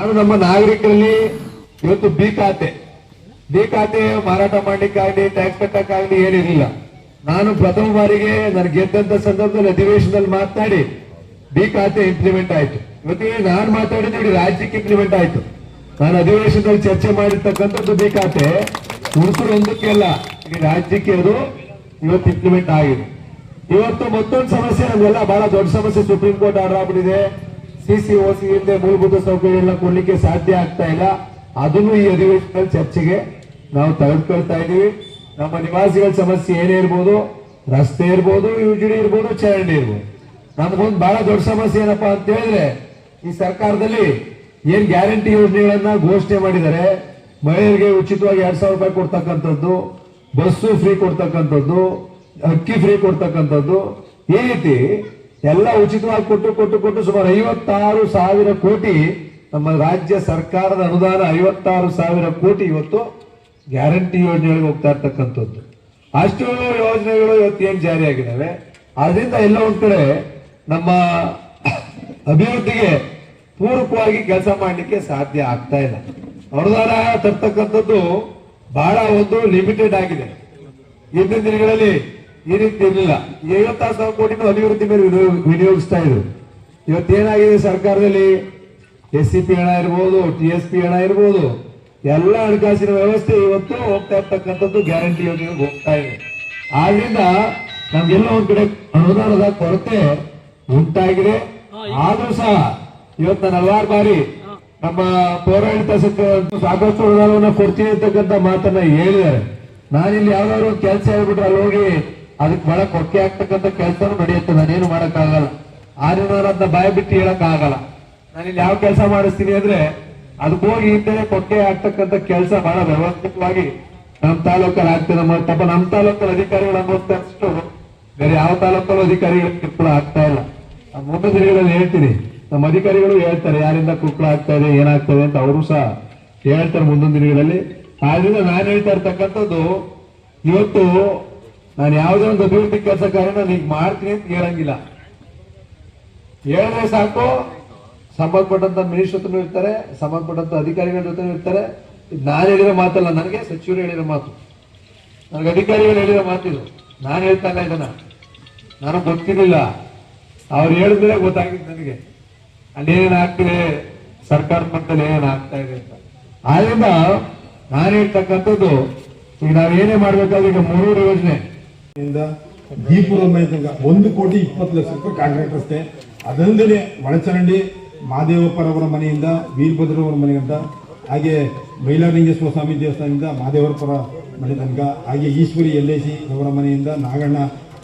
ನಾನು ನಮ್ಮ ನಾಗರಿಕರಲ್ಲಿ ಇವತ್ತು ಬಿ ಖಾತೆ. ಬಿ ಖಾತೆ ಮಾರಾಟ ಮಾಡ್ಲಿಕ್ಕಾಗ್ಲಿ ಟ್ಯಾಕ್ಸ್ ಕಟ್ಟಕ್ಕಾಗ್ಲಿ ಏನಿರಲಿಲ್ಲ. ನಾನು ಪ್ರಥಮ ಬಾರಿಗೆ ನಾನು ಗೆದ್ದಂತ ಸಂದರ್ಭದಲ್ಲಿ ಅಧಿವೇಶನದಲ್ಲಿ ಮಾತನಾಡಿ ಬಿ ಖಾತೆ ಇಂಪ್ಲಿಮೆಂಟ್ ಆಯ್ತು. ಇವತ್ತಿಗೆ ನಾನು ಮಾತಾಡಿದ್ದು ನೋಡಿ ರಾಜ್ಯಕ್ಕೆ ಇಂಪ್ಲಿಮೆಂಟ್ ಆಯ್ತು. ನಾನು ಅಧಿವೇಶನದಲ್ಲಿ ಚರ್ಚೆ ಮಾಡಿರ್ತಕ್ಕಂಥದ್ದು ಬಿ ಖಾತೆ. ಹುಡುಕರು ಒಂದಕ್ಕೆ ಅಲ್ಲ ರಾಜ್ಯಕ್ಕೆ ಅದು ಇವತ್ತು ಇಂಪ್ಲಿಮೆಂಟ್ ಆಗಿದೆ. ಇವತ್ತು ಮತ್ತೊಂದು ಸಮಸ್ಯೆ ನಮ್ಗೆಲ್ಲ ಬಹಳ ದೊಡ್ಡ ಸಮಸ್ಯೆ ಸುಪ್ರೀಂ ಕೋರ್ಟ್ ಆರ್ಡರ್ ಆಗ್ಬಿಟ್ಟಿದೆ. ಸಿ ಸಿ ಓ ಸಿ ಮೂಲಭೂತ ಸೌಕರ್ಯಗಳನ್ನ ಕೊಡ್ಲಿಕ್ಕೆ ಸಾಧ್ಯ ಆಗ್ತಾ ಇಲ್ಲ. ಅದನ್ನು ಈ ಅಧಿವೇಶನದಲ್ಲಿ ಚರ್ಚೆಗೆ ನಾವು ತೆಗೆದುಕೊಳ್ತಾ ಇದ್ದೀವಿ. ನಮ್ಮ ನಿವಾಸಿಗಳ ಸಮಸ್ಯೆ ಏನೇ ಇರ್ಬೋದು, ರಸ್ತೆ ಇರ್ಬೋದು, ಯುಜಿಡಿ ಇರ್ಬೋದು, ಚರಂಡಿ ಇರ್ಬೋದು. ನಮಗೊಂದು ಬಹಳ ದೊಡ್ಡ ಸಮಸ್ಯೆ ಏನಪ್ಪಾ ಅಂತ ಹೇಳಿದ್ರೆ, ಈ ಸರ್ಕಾರದಲ್ಲಿ ಏನ್ ಗ್ಯಾರಂಟಿ ಯೋಜನೆಗಳನ್ನ ಘೋಷಣೆ ಮಾಡಿದ್ದಾರೆ, ಮಹಿಳೆಯರಿಗೆ ಉಚಿತವಾಗಿ ಎರಡ್ ಸಾವಿರ ರೂಪಾಯಿ ಕೊಡ್ತಕ್ಕಂಥದ್ದು, ಬಸ್ಸು ಫ್ರೀ ಕೊಡ್ತಕ್ಕಂಥದ್ದು, ಅಕ್ಕಿ ಫ್ರೀ ಕೊಡ್ತಕ್ಕಂಥದ್ದು, ಈ ರೀತಿ ಎಲ್ಲ ಉಚಿತವಾಗಿ ಕೊಟ್ಟು ಕೊಟ್ಟು ಕೊಟ್ಟು ಸುಮಾರು ಐವತ್ತಾರು ಸಾವಿರ ಕೋಟಿ ನಮ್ಮ ರಾಜ್ಯ ಸರ್ಕಾರದ ಅನುದಾನ ಐವತ್ತಾರು ಸಾವಿರ ಕೋಟಿ ಇವತ್ತು ಗ್ಯಾರಂಟಿ ಯೋಜನೆಗಳಿಗೆ ಹೋಗ್ತಾ ಇರ್ತಕ್ಕಂಥದ್ದು. ಅಷ್ಟು ಯೋಜನೆಗಳು ಇವತ್ತು ಏನ್ ಜಾರಿಯಾಗಿದ್ದಾವೆ ಅದರಿಂದ ಎಲ್ಲ ಒಂದ್ ನಮ್ಮ ಅಭಿವೃದ್ಧಿಗೆ ಪೂರಕವಾಗಿ ಕೆಲಸ ಮಾಡಲಿಕ್ಕೆ ಸಾಧ್ಯ ಆಗ್ತಾ ಇಲ್ಲ. ಅನುದಾನ ತರ್ತಕ್ಕಂಥದ್ದು ಬಹಳ ಒಂದು ಲಿಮಿಟೆಡ್ ಆಗಿದೆ. ಇಂದಿನ ದಿನಗಳಲ್ಲಿ ಈ ರೀತಿ ಇರಲಿಲ್ಲ. ಐವತ್ತಾರು ಸಾವಿರ ಕೋಟಿನೂ ಅಭಿವೃದ್ಧಿ ಮೇಲೆ ವಿನಿಯೋಗ- ವಿನಿಯೋಗಿಸ್ತಾ ಇದ್ರು. ಇವತ್ತೇನಾಗಿದೆ ಸರ್ಕಾರದಲ್ಲಿ? ಎಸ್ ಸಿ ಪಿ ಹಣ ಇರ್ಬೋದು, ಟಿ ಎಸ್ ಪಿ ಹಣ ಇರ್ಬೋದು, ಎಲ್ಲ ಹಣಕಾಸಿನ ವ್ಯವಸ್ಥೆ ಇವತ್ತು ಹೋಗ್ತಾ ಇರ್ತಕ್ಕಂಥದ್ದು ಗ್ಯಾರಂಟಿ ಯೋಜನೆಗೆ ಹೋಗ್ತಾ ಇದೆ. ಆದ್ರಿಂದ ನಮ್ಗೆಲ್ಲ ಒಂದ್ ಕಡೆ ಅನುದಾನದ ಕೊರತೆ ಉಂಟಾಗಿದೆ. ಆದ್ರೂ ಸಹ ಇವತ್ತು ನಾನು ಹಲವಾರು ಬಾರಿ ನಮ್ಮ ಪೌರಾಡಳಿತ ಸಾಕಷ್ಟು ಅನುದಾನವನ್ನ ಕೊಡ್ತೀನಿ ಅಂತಕ್ಕಂಥ ಮಾತನ್ನ ಹೇಳಿದ್ದಾರೆ. ನಾನಿಲ್ಲಿ ಯಾವ್ದಾದ್ರು ಕೆಲಸ ಹೇಳ್ಬಿಟ್ರೆ ಅಲ್ಲಿ ಹೋಗಿ ಅದಕ್ಕೆ ಬಹಳ ಕೊಕ್ಕೆ ಆಗ್ತಕ್ಕಂಥ ಕೆಲಸನೂ ನಡೆಯುತ್ತೆ. ನಾನೇನು ಮಾಡೋಕ್ಕಾಗಲ್ಲ. ಆ ಅನುದಾನ ಬಾಯಿ ಬಿಟ್ಟು ಹೇಳಕ್ ಆಗಲ್ಲ ಇಲ್ಲಿ ಯಾವ ಕೆಲಸ ಮಾಡಿಸ್ತೀನಿ ಅಂದ್ರೆ ಅದಕ್ಕೆ ಹೋಗಿ ಹಿಂದೆ ಕೊಕ್ಕೆ ಆಗ್ತಕ್ಕಂಥ ಕೆಲಸ ಬಹಳ ವ್ಯವಸ್ಥಿತವಾಗಿ ನಮ್ಮ ತಾಲೂಕಲ್ಲಿ ಆಗ್ತದೆ. ಪಾಪ ನಮ್ಮ ತಾಲೂಕಲ್ಲಿ ಅಧಿಕಾರಿಗಳು ಅನ್ನೋದಷ್ಟು ಬೇರೆ ಯಾವ ತಾಲೂಕಲ್ಲೂ ಅಧಿಕಾರಿಗಳು ಕಿರುಕುಳ ಆಗ್ತಾ ಇಲ್ಲ. ಆ ಮುಂದಿನ ದಿನಗಳಲ್ಲಿ ಹೇಳ್ತೀನಿ. ನಮ್ಮ ಅಧಿಕಾರಿಗಳು ಹೇಳ್ತಾರೆ, ಯಾರಿಂದ ಕುಕ್ಕಳ ಆಗ್ತಾ ಇದೆ, ಏನಾಗ್ತದೆ ಅಂತ ಅವರು ಸಹ ಹೇಳ್ತಾರೆ ಮುಂದೊಂದು ದಿನಗಳಲ್ಲಿ. ಆದ್ರಿಂದ ನಾನು ಹೇಳ್ತಾ ಇರ್ತಕ್ಕಂಥದ್ದು, ಇವತ್ತು ನಾನು ಯಾವುದೇ ಒಂದು ಅಭಿವೃದ್ಧಿ ಕೆಲಸ ಕಾರ್ಯ ನಾನು ಈಗ ಮಾಡ್ತೀನಿ ಅಂತ ಹೇಳಂಗಿಲ್ಲ. ಹೇಳಿದ್ರೆ ಸಾಕು. ಸಂಬಂಧಪಟ್ಟಂತ ಮಿನಿಸ್ಟರ್ ಇರ್ತಾರೆ, ಸಂಬಂಧಪಟ್ಟಂತ ಅಧಿಕಾರಿಗಳ ಜೊತೆ ಇರ್ತಾರೆ. ನಾನು ಹೇಳಿರೋ ಮಾತಲ್ಲ, ನನಗೆ ಸಚಿವರು ಹೇಳಿರೋ ಮಾತು. ನನಗೆ ಅಧಿಕಾರಿಗಳು ಹೇಳಿರೋ ಮಾತಿದು ನಾನು ಹೇಳ್ತಾ ಇಲ್ಲ ಇದನ್ನ. ನನಗೆ ಗೊತ್ತಿರಲಿಲ್ಲ. ಅವ್ರು ಹೇಳಿದ್ರೆ ಗೊತ್ತಾಗಿದ್ದು ನನಗೆ. ಅಲ್ಲಿ ಏನೇನು ಆಗ್ತಿದೆ? ಸರ್ಕಾರದ ಮಟ್ಟದಲ್ಲಿ ಏನಾಗ್ತಾ ಇದೆ ಅಂತ. ಆದ್ರಿಂದ ನಾನು ಹೇಳ್ತಕ್ಕಂಥದ್ದು, ಈಗ ನಾವೇನೇ ಮಾಡ್ಬೇಕಾದ್ರೆ ಈಗ ಮೂರು ಯೋಜನೆ. ತನಕ ಒಂದು ಕೋಟಿ ಇಪ್ಪತ್ತು ಲಕ್ಷ ರೂಪಾಯಿ ಕಾಂಟ್ರಾಕ್ಟ್ ರಸ್ತೆ. ಅದಲ್ಲದೆ ಒಳಚರಂಡಿ ಮಹಾದೇವಪ್ಪರವರ ಮನೆಯಿಂದ, ವೀರಭದ್ರವರ ಮನೆಯಿಂದ ಹಾಗೆ ಮೈಲಾಲಿಂಗೇಶ್ವರ ಸ್ವಾಮಿ ದೇವಸ್ಥಾನದಿಂದ ಮಹಾದೇವರಪುರ ಮನೆ ತನಕ, ಹಾಗೆ ಈಶ್ವರಿ ಎಲ್ ಐ ಸಿ ರವರ ಮನೆಯಿಂದ ನಾಗಣ್ಣ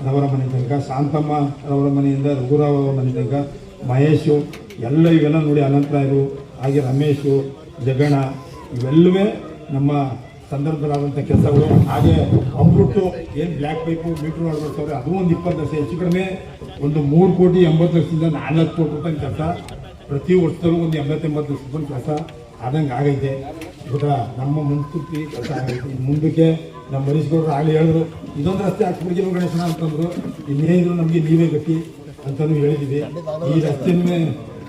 ರವರ ಮನೆ ತನಕ, ಶಾಂತಮ್ಮ ರವರ ಮನೆಯಿಂದ ರಘುರಾವ್ ಅವರ ಮನೆ ತನಕ, ಮಹೇಶು, ಎಲ್ಲ ಇವೆಲ್ಲ ನೋಡಿ ಅನಂತರಾಯರು, ಹಾಗೆ ರಮೇಶು, ಜಗಣ, ಇವೆಲ್ಲವೇ ನಮ್ಮ ಸಂದರ್ಭದಲ್ಲಾದಂಥ ಕೆಲಸಗಳು. ಹಾಗೆ ಅಮೃತ್ತು ಏನು ಬ್ಲ್ಯಾಕ್ ಪೈಪು ಮೀಟ್ರ್ ಮಾಡ್ಬಿಡ್ತಾವ್ರೆ ಅದು ಒಂದು ಇಪ್ಪತ್ತು ಲಕ್ಷ, ಹೆಚ್ಚು ಕಡಿಮೆ ಒಂದು ಮೂರು ಕೋಟಿ ಎಂಬತ್ತು ಲಕ್ಷದಿಂದ ನಾಲ್ಕು ಕೋಟಿ ರೂಪಾಯಿ ಕೆಲಸ. ಪ್ರತಿ ವರ್ಷದಲ್ಲೂ ಒಂದು ಎಂಬತ್ತೆಂಬತ್ತು ಲಕ್ಷ ರೂಪಾಯಿ ಕೆಲಸ ಆದಂಗೆ ಆಗೈತೆ. ಗೊತ್ತಾ ನಮ್ಮ ಮುನ್ಸೂಚಿ ಕೆಲಸ ಆಗೈತೆ. ಮುಂದಕ್ಕೆ ನಮ್ಮ ಮನೀಶ್ಗೌಡರು ಆಗಲಿ ಹೇಳಿದ್ರು, ಇದೊಂದು ರಸ್ತೆ ಹಾಕ್ಸ್ಬಿಡ್ತೀವಿ ಗಣೇಶನ ಅಂತಂದ್ರು. ಇನ್ನೇನಿದ್ರು ನಮಗೆ ನೀವೇ ಗಟ್ಟಿ ಅಂತಲೂ ಹೇಳಿದ್ದೀವಿ. ಈ ರಸ್ತೆನೇ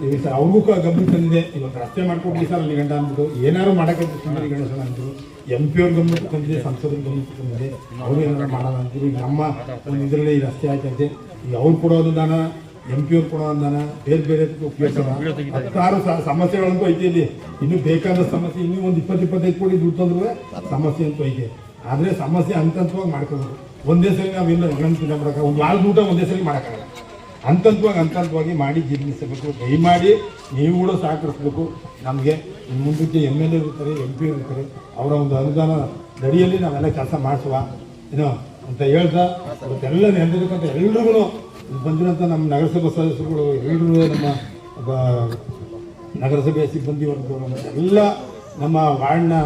ಈ ಸರ್ ಅವ್ರಿಗೂ ಗಮನ ತಂದಿದೆ ಇವತ್ತು ರಸ್ತೆ ಮಾಡ್ಕೊಡ್ಲಿ ಸರ್ ಅಲ್ಲಿ ಗಂಡ ಅಂದ್ಬಿಟ್ಟು, ಏನಾದ್ರು ಮಾಡಕ್ಕೆ ಸುಂದರಿ ಸರ್ ಅಂದ್ರು ಎಂ ಪಿ ಅವ್ರ ಗಮನಕ್ಕೆ ತಂದಿದೆ ಸಂಸದರ ಗಮನಕ್ಕೆ ತಂದಿದೆ ಅವ್ರು ಏನಾದ್ರು ಮಾಡೋಣ ಅಂತೀವಿ ಈಗ ನಮ್ಮ ಒಂದು ಇದರಲ್ಲಿ ಈ ರಸ್ತೆ ಆಯ್ತಂತೆ. ಈಗ ಅವ್ರು ಕೊಡೋ ಅನುದಾನ ಎಂ ಪಿ ಅವ್ರು ಕೊಡೋ ಅನುದಾನ, ಬೇರೆ ಬೇರೆ ಉಪಯೋಗಿಸೋಣ ಹತ್ತಾರು ಸಮಸ್ಯೆಗಳಂತೂ ಐತೆ ಇಲ್ಲಿ. ಇನ್ನೂ ಬೇಕಾದ ಸಮಸ್ಯೆ, ಇನ್ನೂ ಒಂದು ಇಪ್ಪತ್ತು, ಇಪ್ಪತ್ತೈದು ಕೋಟಿ ದುಡ್ಡು ತಂದ್ರು ಸಮಸ್ಯೆ ಅಂತೂ ಐತೆ. ಆದರೆ ಸಮಸ್ಯೆ ಅಂತಂತವಾಗಿ ಹಂತವಾಗಿ ಒಂದೇ ಸಲ ನಾವೇನು ಗಣತಿ ಮಾಡಕ್ಕೆ, ಒಂದು ವಾರದ ಊಟ ಒಂದೇ ಸಲ ಮಾಡೋಕ್ಕಾಗಲ್ಲ. ಹಂತಂತವಾಗಿ ಹಂತಂತವಾಗಿ ಮಾಡಿ ಜೀರ್ಣಿಸಬೇಕು. ದಯಮಾಡಿ ನೀವು ಕೂಡ ಸಹಕರಿಸಬೇಕು. ನಮಗೆ ಮುಂದಕ್ಕೆ ಎಂ ಎಲ್ ಎ ಇರ್ತಾರೆ ಎಂ ಪಿ ಇರ್ತಾರೆ. ಅವರ ಒಂದು ಅನುದಾನ ದಡಿಯಲ್ಲಿ ನಾವೆಲ್ಲ ಕೆಲಸ ಮಾಡಿಸುವ. ಏನೋ ಅಂತ ಹೇಳ್ತಾ ಅವತ್ತೆಲ್ಲ ನೆನೆದಿರ್ತಕ್ಕಂಥ ಎಲ್ರಿಗೂ ಬಂದಿರೋಂಥ ನಮ್ಮ ನಗರಸಭಾ ಸದಸ್ಯರುಗಳು ಎಲ್ಲರೂ ನಮ್ಮ ನಗರಸಭೆ ಸಿಬ್ಬಂದಿ ವರ್ಗದವರು, ಎಲ್ಲ ನಮ್ಮ ವಾರ್ಡ್ನ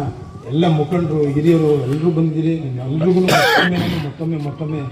ಎಲ್ಲ ಮುಖಂಡರು, ಹಿರಿಯರು ಎಲ್ಲರೂ ಬಂದಿದ್ದೀರಿ ಎಲ್ರಿಗೂ ಮತ್ತೊಮ್ಮೆ ಮತ್ತೊಮ್ಮೆ ಮತ್ತೊಮ್ಮೆ